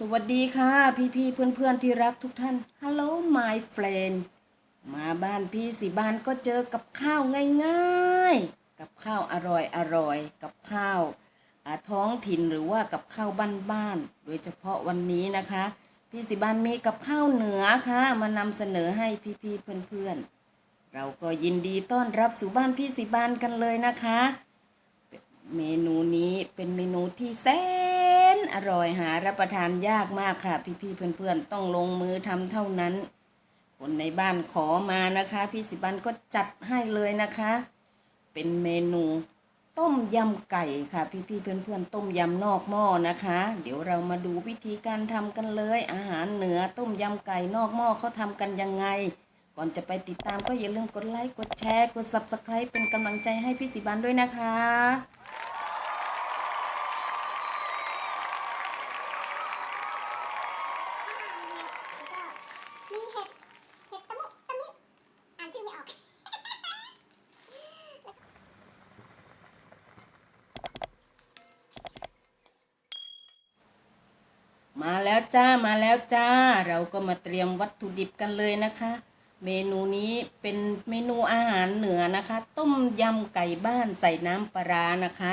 สวัสดีค่ะ พี่พี่เพื่อนเพื่อนๆที่รักทุกท่าน Hello my friend มาบ้านพี่สิบ้านก็เจอกับข้าวง่ายๆ กับข้าวอร่อยอร่อยกับข้าวท้องถิ่นหรือว่ากับข้าวบ้านๆโดยเฉพาะวันนี้นะคะ พี่สิบ้านมีกับข้าวเหนือค่ะ มานำเสนอให้พี่พี่เพื่อนเพื่อนๆ เราก็ยินดีต้อนรับสู่บ้านพี่สิบ้านกันเลยนะคะ เมนูนี้เป็นเมนูที่แสน อร่อยหารับประทานยากมากค่ะ พี่ๆเพื่อนๆ ต้องลงมือทำเท่านั้น คนในบ้านขอมานะคะ พี่สิบันก็จัดให้เลยนะคะ เป็นเมนู ต้มยำไก่ค่ะ พี่ๆเพื่อนๆ ต้มยำนอกหม้อนะคะ เดี๋ยวเรามาดูวิธีการทำกันเลย อาหารเหนือต้มยำไก่นอกหม้อเขาทำกันยังไง ก่อนจะไปติดตามก็อย่าลืมกดไลค์กดแชร์กด subscribe เป็นกำลังใจให้พี่สิบันด้วยนะคะ มาแล้วจ้ามาแล้วจ้า เราก็มาเตรียมวัตถุดิบกันเลยนะคะ เมนูนี้เป็นเมนูอาหารเหนือนะคะ ต้มยำไก่บ้านใส่น้ำปลาร้านะคะ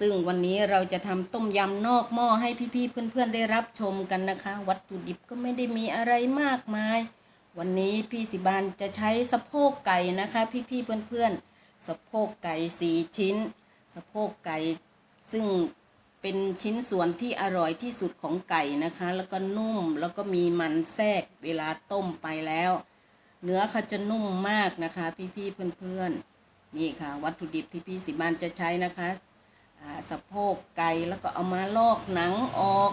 ซึ่งวันนี้เราจะทำต้มยำนอกหม้อให้พี่ๆเพื่อนๆได้รับชมกันนะคะ วัตถุดิบก็ไม่ได้มีอะไรมากมาย วันนี้พี่สิบานจะใช้สะโพกไก่นะคะ พี่ๆเพื่อนๆสะโพกไก่สี่ชิ้น สะโพกไก่ซึ่ง เป็นชิ้นส่วนที่อร่อยที่สุดของไก่นะคะ แล้วก็นุ่มแล้วก็มีมันแทรกเวลาต้มไปแล้ว เนื้อเขาจะนุ่มมากนะคะ พี่ๆเพื่อนๆนี่ค่ะ วัตถุดิบที่พี่สิบานจะใช้นะคะสะโพกไก่แล้วก็เอามาลอกหนังออก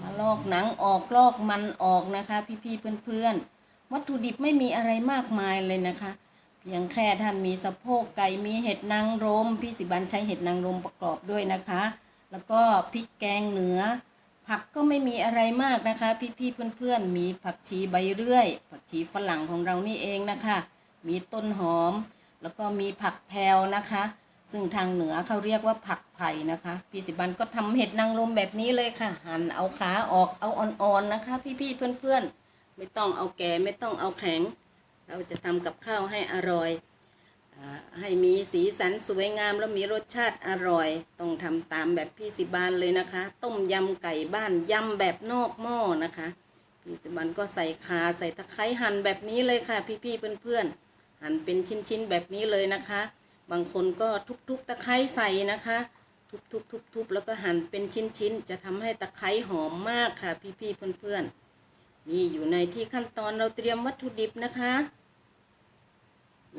มาลอกหนังออกลอกมันออกนะคะ พี่ๆเพื่อนๆ วัตถุดิบไม่มีอะไรมากมายเลยนะคะเพียงแค่ท่านมีสะโพกไก่มีเห็ดนางรมพี่สิบันใช้เห็ดนางรมประกอบด้วยนะคะ แล้วก็พริกแกงเหนือ ผักก็ไม่มีอะไรมากนะคะ พี่ๆเพื่อนๆ มีผักชีใบเรื่อย ผักชีฝรั่งของเรานี่เองนะคะ มีต้นหอม แล้วก็มีผักแพรวนะคะ ซึ่งทางเหนือเขาเรียกว่าผักไผ่นะคะ พี่สิบันก็ทำเห็ดนางรมแบบนี้เลยค่ะ หั่นเอาขาออกเอาอ่อนๆนะคะ พี่ๆเพื่อนๆ ไม่ต้องเอาแก่ไม่ต้องเอาแข็ง เราจะทำกับข้าวให้อร่อย ให้มีสีสันสวยงามแล้วมีรสชาติอร่อย ต้องทำตามแบบพี่สิบานเลยนะคะ ต้มยำไก่บ้านยำแบบนอกหม้อนะคะ พี่สิบานก็ใส่คาใส่ตะไคร้หั่นแบบนี้เลยค่ะ พี่ๆเพื่อนๆหั่นเป็นชิ้นๆแบบนี้เลยนะคะ บางคนก็ทุบๆตะไคร้ใส่นะคะ ทุบๆๆๆแล้วก็หั่นเป็นชิ้นๆจะทำให้ตะไคร้หอมมากค่ะ พี่ๆเพื่อนๆนี่อยู่ในที่ขั้นตอนเราเตรียมวัตถุดิบนะคะ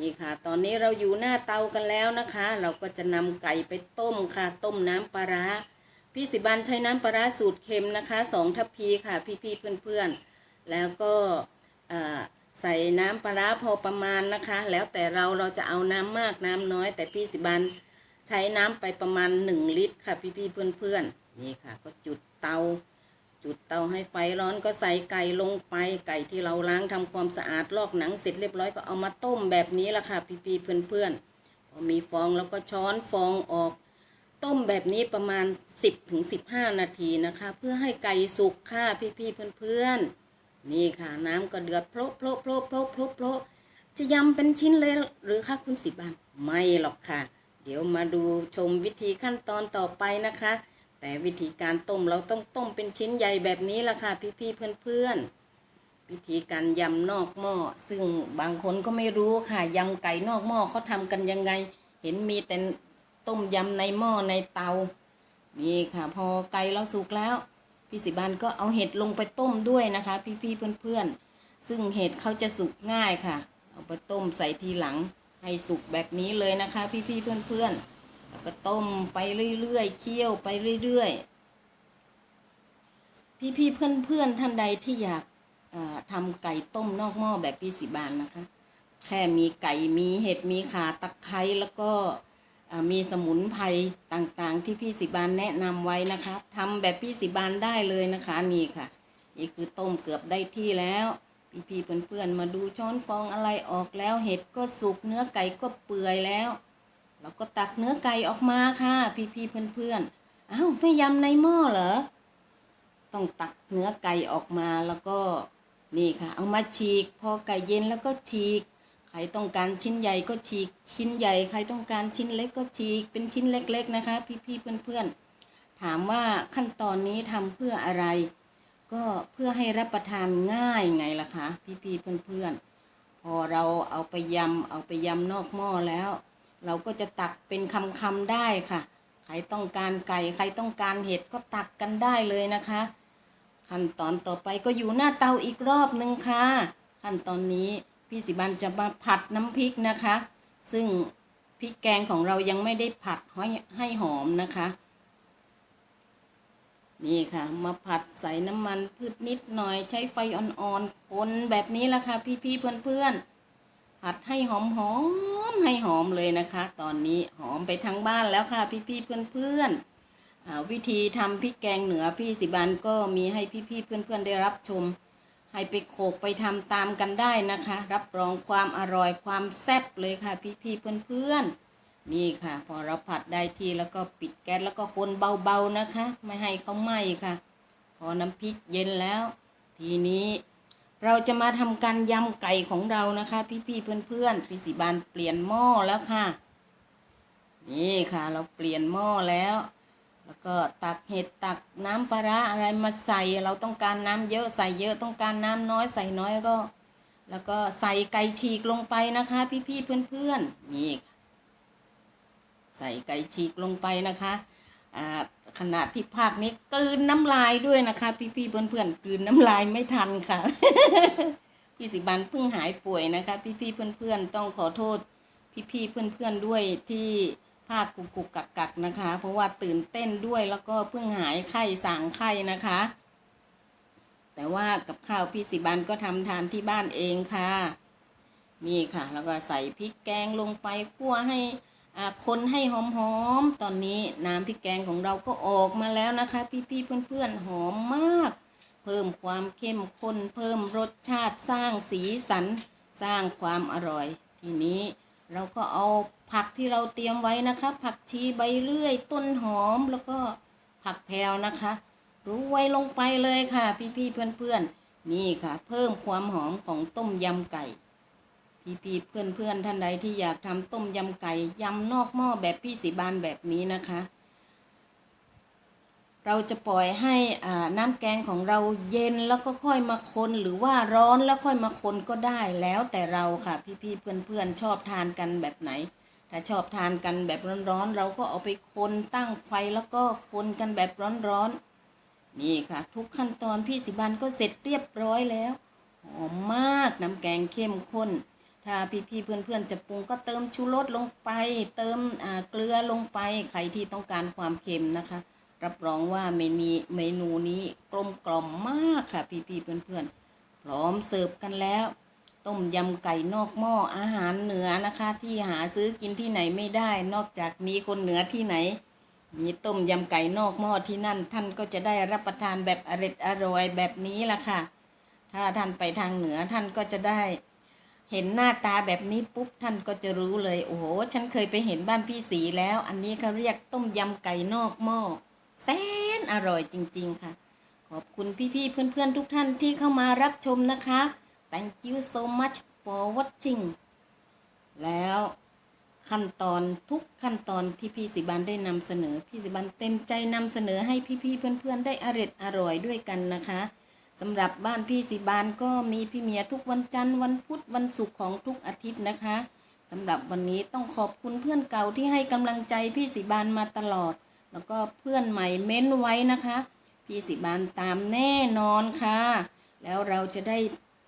นี่ค่ะ ตอนนี้เราอยู่หน้าเตากันแล้วนะคะ เราก็จะนำไก่ไปต้มค่ะ ต้มน้ำปลาร้าพี่สิบันใช้น้ำปลาร้าสูตรเค็มนะคะสองทัพพีค่ะ พี่ๆเพื่อนๆ แล้วก็ใส่น้ำปลาร้าพอประมาณนะคะ แล้วแต่เราเราจะเอาน้ำมากน้ำน้อย แต่พี่สิบันใช้น้ำไปประมาณหนึ่งลิตรค่ะ พี่ๆเพื่อนๆ นี่ค่ะ ก็จุดเตา จุดเตาให้ไฟร้อนก็ใส่ไก่ลงไปไก่ที่เราล้างทำความสะอาดลอกหนังเสร็จเรียบร้อยก็เอามาต้มแบบนี้ละค่ะพี่ๆเพื่อนๆพอมีฟองแล้วก็ช้อนฟองออก ต้มแบบนี้ประมาณ 10ถึง15 นาทีนะคะ เพื่อให้ไก่สุกค่ะพี่ๆเพื่อนๆ นี่ค่ะน้ำก็เดือดโพลโพลโพลโพลโพลโพลจะยำเป็นชิ้นเลยหรือคะคุณสิบานไม่หรอกค่ะ เดี๋ยวมาดูชมวิธีขั้นตอนต่อไปนะคะ แต่วิธีการต้มเราต้องต้มเป็นชิ้นใหญ่แบบนี้ละค่ะพี่ๆเพื่อนๆวิธีการยำนอกหม้อซึ่งบางคนก็ไม่รู้ค่ะยำไก่นอกหม้อเขาทำกันยังไง เห็นมีแต่ต้มยำในหม้อในเตา นี่ค่ะ พอไก่เราสุกแล้ว พี่สิบานก็เอาเห็ดลงไปต้มด้วยนะคะ พี่ๆเพื่อนๆ ซึ่งเห็ดเขาจะสุกง่ายค่ะ เอาไปต้มใส่ทีหลัง ให้สุกแบบนี้เลยนะคะ พี่ๆเพื่อนๆ ก็ต้มไปเรื่อยๆเคี่ยวไปเรื่อยๆ พี่ๆเพื่อนๆท่านใดที่อยากทำไก่ต้มนอกหม้อแบบพี่สิบานนะคะ แค่มีไก่มีเห็ดมีขาตะไคร้แล้วก็มีสมุนไพรต่างๆ ที่พี่สิบานแนะนำไว้นะคะทำแบบพี่สิบานได้เลยนะคะนี่ค่ะ นี่คือต้มเกือบได้ที่แล้วพี่ๆเพื่อนๆมาดูช้อนฟองอะไรออกแล้ว เห็ดก็สุกเนื้อไก่ก็เปื่อยแล้ว เราก็ตักเนื้อไก่ออกมาค่ะ พี่ๆเพื่อนๆอ้าวไม่ยำในหม้อเหรอต้องตักเนื้อไก่ออกมาแล้วก็นี่ค่ะ เอามาฉีก พอไก่เย็นแล้วก็ฉีกใครต้องการชิ้นใหญ่ก็ฉีก ชิ้นใหญ่ใครต้องการชิ้นเล็กก็ฉีก เป็นชิ้นเล็ก ๆนะคะ พี่ๆเพื่อนๆถามว่าขั้นตอนนี้ทำเพื่ออะไร ก็เพื่อให้รับประทานง่ายไงล่ะคะ พี่ๆเพื่อนๆพอเราเอาไปยำเอาไปยำนอกหม้อแล้ว เราก็จะตักเป็นคำๆได้ค่ะ ใครต้องการไก่ใครต้องการเห็ดก็ตักกันได้เลยนะคะ ขั้นตอนต่อไปก็อยู่หน้าเตาอีกรอบหนึ่งค่ะ ขั้นตอนนี้พี่สิบันจะมาผัดน้ำพริกนะคะ ซึ่งพริกแกงของเรายังไม่ได้ผัดให้ให้หอมนะคะ นี่ค่ะ มาผัดใส่น้ำมันพืชนิดหน่อยใช้ไฟอ่อนๆคนแบบนี้ละค่ะพี่ๆเพื่อนๆ ผัดให้หอมหอมๆให้หอมเลยนะคะ ตอนนี้หอมไปทั้งบ้านแล้วค่ะพี่ๆเพื่อนๆวิธีทำพริกแกงเหนือพี่สิบันก็มีให้พี่ๆเพื่อนๆได้รับชม ให้ไปโขกไปทำตามกันได้นะคะ รับรองความอร่อยความแซ่บเลยค่ะพี่ๆเพื่อนๆนี่ค่ะ พอเราผัดได้ที่แล้วก็ปิดแก๊สแล้วก็คนเบาๆนะคะ ไม่ให้เขาไหม้ค่ะ พอน้ำพริกเย็นแล้ว ทีนี้ เราจะมาทำการยำไก่ของเรานะคะ พี่ๆเพื่อนๆพี่สิบานเปลี่ยนหม้อแล้วค่ะ นี่ค่ะ เราเปลี่ยนหม้อแล้ว แล้วก็ตักเห็ดตักน้ำปลาอะไรมาใส่ เราต้องการน้ำเยอะใส่เยอะต้องการน้ำน้อยใส่น้อยก็ แล้วก็ใส่ไก่ฉีกลงไปนะคะ พี่ๆเพื่อนๆนี่ค่ใส่ไก่ฉีกลงไปนะคะ ขณะที่ภาคนี้กลืนน้ำลายด้วยนะคะ พี่ๆเพื่อนๆกลืนน้ำลายไม่ทันค่ะ พี่สิบันเพิ่งหายป่วยนะคะ พี่ๆเพื่อนๆต้องขอโทษ พี่ๆเพื่อนๆด้วยที่ภาคกุกกุกกักกักๆนะคะ เพราะว่าตื่นเต้นด้วยแล้วก็เพิ่งหายไข้สางไข้นะคะ แต่ว่ากับข้าวพี่สิบันก็ทำทานที่บ้านเองค่ะ นี่ค่ะ แล้วก็ใส่พริกแกงลงไปคั่วให้ คนให้หอมๆ ตอนนี้น้ำพริกแกงของเราก็ออกมาแล้วนะคะ พี่ๆ เพื่อนๆ หอมมาก เพิ่มความเข้มข้น เพิ่มรสชาติสร้างสีสัน สร้างความอร่อย ทีนี้เราก็เอาผักที่เราเตรียมไว้นะคะ ผักชีใบเลื่อย ต้นหอมแล้วก็ผักแพรวนะคะรู้ไว้ลงไปเลยค่ะ พี่ๆเพื่อนๆ นี่ค่ะ เพิ่มความหอมของต้มยำไก่ พี่ๆเพื่อนๆท่านใดที่อยากทำต้มยำไก่ยำนอกหม้อแบบพี่สีบานแบบนี้นะคะ เราจะปล่อยให้น้ำแกงของเราเย็นแล้วก็ค่อยมาคนหรือว่าร้อนแล้วค่อยมาคนก็ได้แล้วแต่เราค่ะ พี่ๆเพื่อนๆชอบทานกันแบบไหนถ้าชอบทานกันแบบร้อนๆเราก็เอาไปคนตั้งไฟแล้วก็คนกันแบบร้อนๆนี่ค่ะ ทุกขั้นตอนพี่สิบันก็เสร็จเรียบร้อยแล้วหอมมากน้ำแกงเข้มข้น ถ้าพี่ๆเพื่อนๆจะปรุงก็เติมชูรสลงไป เติมเกลือลงไปใครที่ต้องการความเค็มนะคะ รับรองว่าเมนูเมนูนี้กลมกล่อมมากค่ะ พี่ๆเพื่อนๆ พร้อมเสิร์ฟกันแล้ว ต้มยำไก่นอกหม้ออาหารเหนือนะคะ ที่หาซื้อกินที่ไหนไม่ได้ นอกจากมีคนเหนือที่ไหน มีต้มยำไก่นอกหม้อที่นั่น ท่านก็จะได้รับประทานแบบอร็ดอร่อยแบบนี้ล่ะค่ะ ถ้าท่านไปทางเหนือท่านก็จะได้ เห็นหน้าตาแบบนี้ปุ๊บท่านก็จะรู้เลย โอ้โห ฉันเคยไปเห็นบ้านพี่สีแล้ว อันนี้เขาเรียกต้มยำไก่นอกหม้อแสนอร่อยจริง ๆ ค่ะ ขอบคุณพี่ๆเพื่อนๆทุกท่านที่เข้ามารับชมนะคะ thank you so much for watching แล้วขั้นตอนทุกขั้นตอนที่พี่สิบันได้นำเสนอ พี่สิบันเต็มใจนำเสนอให้พี่ๆเพื่อนๆได้อร่อยอร่อยด้วยกันนะคะ สำหรับบ้านพี่สิบานก็มีพี่เมียทุกวันจันทร์วันพุธวันศุกร์ของทุกอาทิตย์นะคะสำหรับวันนี้ต้องขอบคุณเพื่อนเก่าที่ให้กำลังใจพี่สิบานมาตลอด แล้วก็เพื่อนใหม่เม้นไว้นะคะ พี่สิบานตามแน่นอนค่ะ แล้วเราจะได้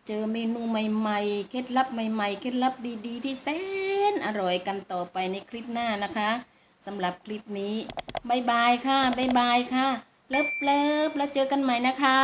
เจอเมนูใหม่ๆ เคล็ดลับใหม่ๆ เคล็ดลับดีๆ ที่แสนอร่อยกันต่อไปในคลิปหน้านะคะสำหรับคลิปนี้บายบายค่ะบายบายค่ะ เลิฟเลิฟแล้วเจอกันใหม่นะคะ